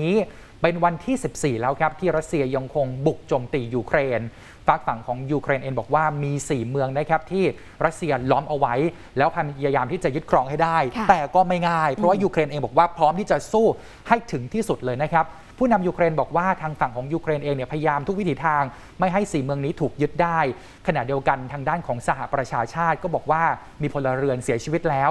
นี้เป็นวันที่ 14 แล้วครับ ที่รัสเซียยังคงบุกโจมตียูเครน ฝากฝั่งของยูเครนเองบอกว่ามี 4 เมืองนะครับที่รัสเซียล้อมเอาไว้ แล้วพยายามที่จะยึดครองให้ได้ค่ะแต่ก็ไม่ง่าย เพราะว่ายูเครนเองบอกว่าพร้อมที่จะสู้ให้ถึงที่สุดเลยนะครับผู้นำยูเครนบอกว่าทางฝั่งของยูเครนเองเนี่ยพยายามทุกวิถีทางไม่ให้สี่เมืองนี้ถูกยึดได้ ขณะเดียวกันทางด้านของสหประชาชาติก็บอกว่ามีพลเรือนเสียชีวิตแล้ว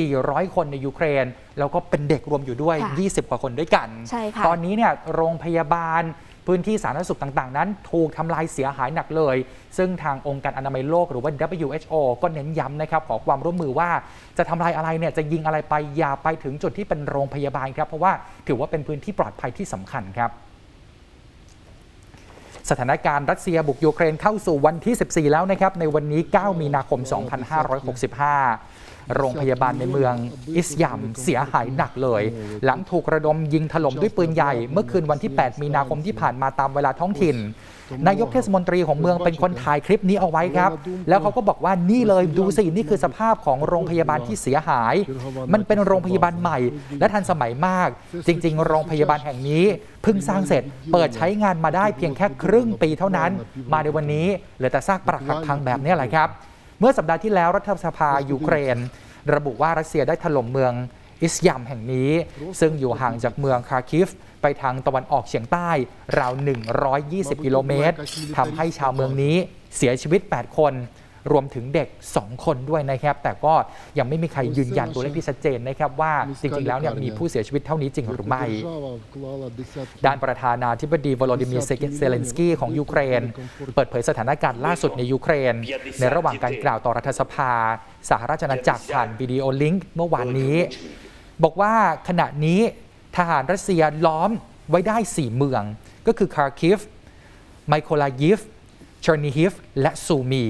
400 คนในยูเครน แล้วก็เป็นเด็กรวมอยู่ด้วยค่ะ20 กว่าคนด้วยกันใช่ค่ะตอนนี้เนี่ยโรงพยาบาล พื้นที่สาธารณสุขต่างๆ นั้น ถูกทำลายเสียหายหนักเลย ซึ่งทางองค์การอนามัยโลกหรือว่า WHO ก็เน้นย้ำนะครับขอความร่วมมือว่าจะทำลายอะไรเนี่ยจะยิงอะไรไปอย่าไปถึงจุดที่เป็นโรงพยาบาลครับเพราะว่าถือว่าเป็นพื้นที่ปลอดภัยที่สำคัญครับสถานการณ์รัสเซียบุกยูเครนเข้าสู่วันที่ 14 แล้วนะครับ ในวันนี้ 9 มีนาคม 2565 โรงพยาบาลในเมืองอิสยามเสียหายหนักเลย หลังถูกระดมยิงถล่มด้วยปืนใหญ่ เมื่อคืนวันที่ 8 มีนาคมที่ผ่านมาตามเวลาท้องถิ่น นายกเทศมนตรีของเมืองเป็นคนถ่ายคลิปนี้เอาไว้ครับ แล้วเขาก็บอกว่านี่เลยดูสินี่คือสภาพของโรงพยาบาลที่เสียหาย มันเป็นโรงพยาบาลใหม่ และทันสมัยมาก จริง ๆ โรงพยาบาลแห่งนี้เพิ่งสร้างเสร็จ เปิดใช้งานมาได้เพียงแค่ครึ่งปีเท่านั้น มาในวันนี้เหลือแต่ซากปรักหักพังแบบนี้แหละครับ เมื่อสัปดาห์ที่แล้วรัฐสภายูเครน ระบุว่ารัสเซียได้ถล่มเมืองอิสยามแห่งนี้ ซึ่งอยู่ห่างจากเมืองคาคิฟ ไปทางตะวันออกเฉียงใต้ราว 120 กิโลเมตรทำให้ชาวเมืองนี้เสียชีวิต 8 คน รวมถึงเด็ก 2 คนด้วยนะครับ แต่ก็ยังไม่มีใครยืนยันตัวเลขที่ชัดเจนนะครับว่าจริงๆ แล้วเนี่ยมีผู้เสียชีวิตเท่านี้จริงหรือไม่ ด้านประธานาธิบดีวโลดิเมียร์เซเลนสกี้ของยูเครน เปิดเผยสถานการณ์ล่าสุดในยูเครน ในระหว่างการกล่าวต่อรัฐสภา สหราชอาณาจักรผ่านวิดีโอลิงก์เมื่อวานนี้ บอกว่าขณะนี้ทหารรัสเซียล้อมไว้ได้ 4 เมือง ก็คือคาร์คิฟ ไมโคลายิฟเชอร์นิฮิฟ และซูมี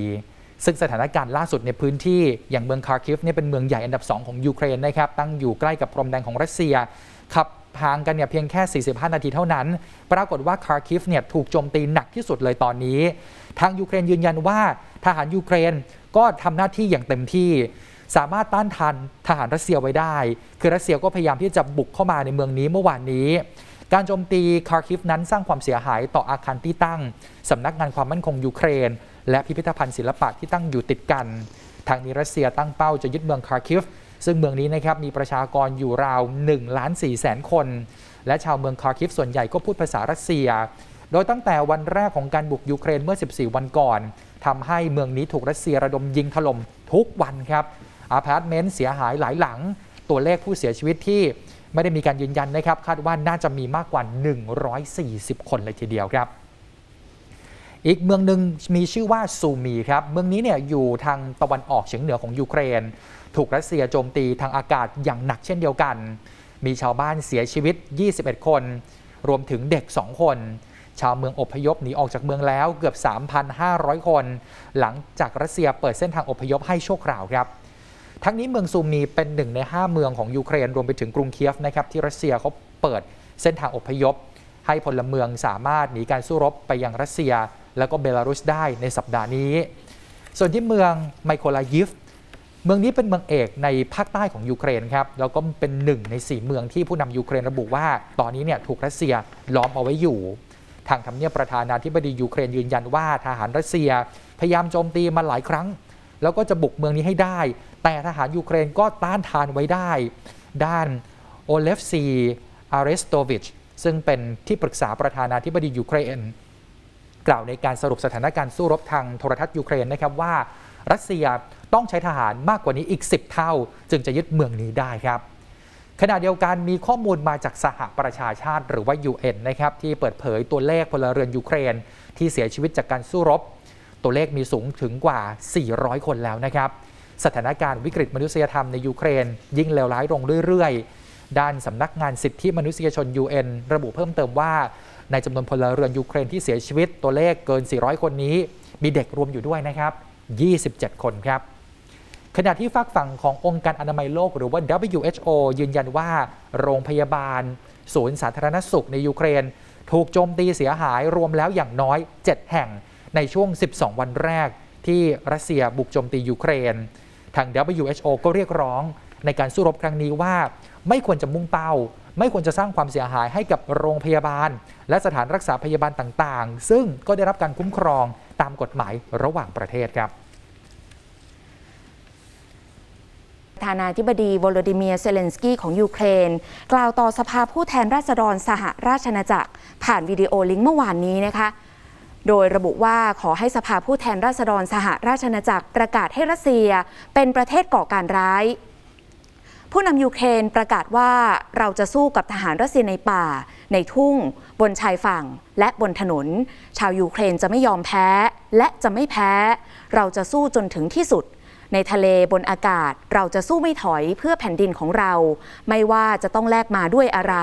ซึ่งสถานการณ์ล่าสุดในพื้นที่อย่างเมืองคาร์คิฟเนี่ยเป็นเมืองใหญ่อันดับ 2 ของยูเครนนะครับตั้งอยู่ใกล้กับพรมแดนของรัสเซียขับห่างกันเนี่ยเพียงแค่ 45 นาทีเท่านั้น ปรากฏว่าคาร์คิฟเนี่ยถูกโจมตีหนักที่สุดเลยตอนนี้ ทางยูเครนยืนยันว่าทหารยูเครนก็ทำหน้าที่อย่างเต็มที่ สามารถต้านทานทหารรัสเซียไว้ได้ คือรัสเซียก็พยายามที่จะบุกเข้ามาในเมืองนี้เมื่อวานนี้ การโจมตีคาร์คิฟนั้นสร้างความเสียหายต่ออาคารที่ตั้งสำนักงานความมั่นคงยูเครน และพิพิธภัณฑ์ศิลปะที่ตั้งอยู่ติดกัน ทางนี้รัสเซียตั้งเป้าจะยึดเมืองคาร์คิฟ ซึ่งเมืองนี้นะครับมีประชากรอยู่ราว1ล้าน4แสนคน และชาวเมืองคาร์คิฟส่วนใหญ่ก็พูดภาษารัสเซีย โดยตั้งแต่วันแรกของการบุกยูเครนเมื่อ 14 วันก่อนทำให้เมืองนี้ถูกรัสเซียระดมยิงถล่มทุกวันครับอาพาร์ตเมนต์เสียหายหลายหลัง ตัวเลขผู้เสียชีวิตที่ไม่ได้มีการยืนยันนะครับ คาดว่าน่าจะมีมากกว่า 140 คนเลยทีเดียวครับ อีกเมืองหนึ่งมีชื่อว่าซูมีครับเมืองนี้เนี่ยอยู่ทางตะวันออกเฉียงเหนือของยูเครน ถูกรัสเซียโจมตีทางอากาศอย่างหนักเช่นเดียวกัน มีชาวบ้านเสียชีวิต 21 คน รวมถึงเด็ก 2 คน ชาวเมืองอพยพหนีออกจากเมืองแล้วเกือบ 3,500 คน หลังจากรัสเซียเปิดเส้นทางอพยพให้ชั่วคราวครับทั้งนี้เมืองซูมีเป็นหนึ่งใน 5 เมืองของยูเครนรวมไปถึงกรุงเคียฟนะครับที่รัสเซียเขาเปิดเส้นทางอพยพ ให้พลเมืองสามารถหนีการสู้รบไปยังรัสเซีย แล้วก็เบลารุสได้ในสัปดาห์นี้ ส่วนที่เมืองไมโคลายิฟเมืองนี้เป็นเมืองเอกในภาคใต้ของยูเครนครับแล้วก็เป็นหนึ่งใน 4 เมืองที่ผู้นำยูเครนระบุว่า ตอนนี้เนี่ยถูกรัสเซียล้อมเอาไว้อยู่ ทางทำเนียบประธานาธิบดียูเครนยืนยันว่าทหารรัสเซีย พยายามโจมตีมาหลายครั้ง แล้วก็จะบุกเมืองนี้ให้ได้ แต่ทหารยูเครนก็ต้านทานไว้ได้ ด้านโอเลฟซีอาริสโตวิชซึ่งเป็นที่ปรึกษาประธานาธิบดียูเครน กล่าวในการสรุปสถานการณ์สู้รบทางโทรทัศน์ยูเครนนะครับว่า รัสเซียต้องใช้ทหารมากกว่านี้อีก 10 เท่า จึงจะยึดเมืองนี้ได้ครับขณะเดียวกันมีข้อมูลมาจากสหประชาชาติหรือว่า UN นะครับที่เปิดเผยตัวเลขพลเรือนยูเครน ที่เสียชีวิตจากการสู้รบ ตัวเลขมีสูงถึงกว่า 400 คนแล้วนะครับ สถานการณ์วิกฤตมนุษยธรรมในยูเครน ยิ่งเลวร้ายลงเรื่อย ๆ ด้านสำนักงานสิทธิมนุษยชน UN ระบุเพิ่มเติมว่า ในจำนวนพลเรือนยูเครนที่เสียชีวิตตัวเลขเกิน 400 คนนี้ มีเด็กรวมอยู่ด้วยนะครับ 27 คนครับ ขณะที่ฝากฝั่งขององค์การอนามัยโลกหรือว่า WHO ยืนยันว่าโรงพยาบาล ศูนย์สาธารณสุขในยูเครน ถูกโจมตีเสียหายรวมแล้วอย่างน้อย 7 แห่งในช่วง 12 วันแรกที่รัสเซียบุกโจมตียูเครน ทาง WHO ก็เรียกร้องในการสู้รบครั้งนี้ว่า ไม่ควรจะมุ่งเป้า ไม่ควรจะสร้างความเสียหายให้กับโรงพยาบาล และสถานรักษาพยาบาลต่างๆ ซึ่งก็ได้รับการคุ้มครองตามกฎหมายระหว่างประเทศครับประธานาธิบดีวโลดิเมียเซเลนสกี้ของยูเครน กล่าวต่อสภาผู้แทนราษฎรสหราชอาณาจักร ผ่านวิดีโอลิงก์เมื่อวานนี้นะคะ โดยระบุว่าขอให้สภาผู้แทนราษฎรสหราชอาณาจักรประกาศให้รัสเซีย เป็นประเทศก่อการร้าย ผู้นำยูเครนประกาศว่าเราจะสู้กับทหารรัสเซียในป่า ในทุ่ง บนชายฝั่ง และบนถนน ชาวยูเครนจะไม่ยอมแพ้ และจะไม่แพ้ เราจะสู้จนถึงที่สุด ในทะเลบนอากาศ เราจะสู้ไม่ถอยเพื่อแผ่นดินของเรา ไม่ว่าจะต้องแลกมาด้วยอะไร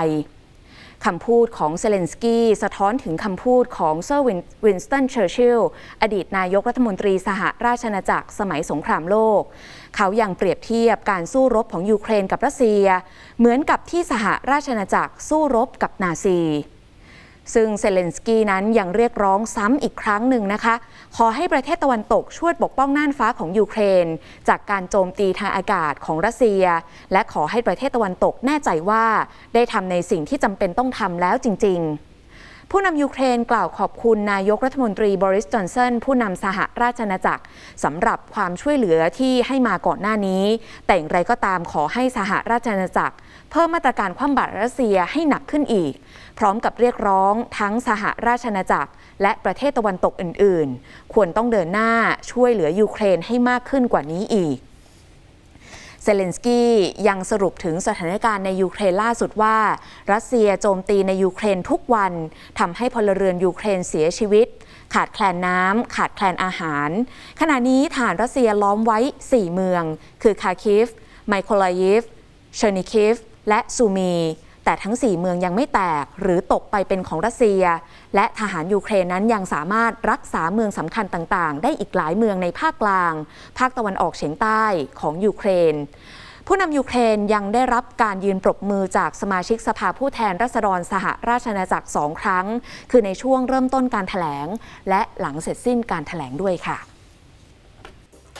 คำพูดของเซเลนสกี้สะท้อนถึงคำพูดของเซอร์วินสตันเชอร์ชิลอดีตนายกรัฐมนตรีสหราชอาณาจักรสมัยสงครามโลก เขายังเปรียบเทียบการสู้รบของยูเครนกับรัสเซีย เหมือนกับที่สหราชอาณาจักรสู้รบกับนาซี ซึ่งเซเลนสกี้นั้นยังเรียกร้องซ้ำอีกครั้งหนึ่งนะคะ ขอให้ประเทศตะวันตกช่วยปกป้องน่านฟ้าของยูเครน จากการโจมตีทางอากาศของรัสเซีย และขอให้ประเทศตะวันตกแน่ใจว่า ได้ทำในสิ่งที่จำเป็นต้องทำแล้วจริง ๆ ผู้นำยูเครนกล่าวขอบคุณนายกรัฐมนตรีบริสจอนสันผู้นำสหราชอาณาจักรสำหรับความช่วยเหลือที่ให้มาก่อนหน้านี้ แต่อย่างไรก็ตามขอให้สหราชอาณาจักร เพิ่มมาตรการคว่ำบาตรรัสเซียให้หนักขึ้นอีก พร้อมกับเรียกร้องทั้งสหราชอาณาจักร และประเทศตะวันตกอื่น ๆ ควรต้องเดินหน้าช่วยเหลือยูเครนให้มากขึ้นกว่านี้อีก เซเลนสกี้ยังสรุปถึงสถานการณ์ในยูเครนล่าสุดว่า รัสเซียโจมตีในยูเครนทุกวันทำให้พลเรือนยูเครนเสียชีวิต ขาดแคลนน้ำขาดแคลนอาหาร ขณะนี้ฐานรัสเซียล้อมไว้ 4 เมือง คือคาคิฟ ไมโคลายิฟเชอร์นิคิฟ และซูมี แต่ทั้ง 4 เมืองยังไม่แตกหรือตกไปเป็นของรัสเซีย และทหารยูเครนนั้นยังสามารถรักษาเมืองสำคัญต่างๆ ได้อีกหลายเมืองในภาคกลาง ภาคตะวันออกเฉียงใต้ของยูเครนผู้นำยูเครนยังได้รับการยืนปรบมือจากสมาชิกสภาผู้แทนราษฎรสหราชอาณาจักรสองครั้ง คือในช่วงเริ่มต้นการถแถลง และหลังเสร็จสิ้นการถแถลงด้วยค่ะ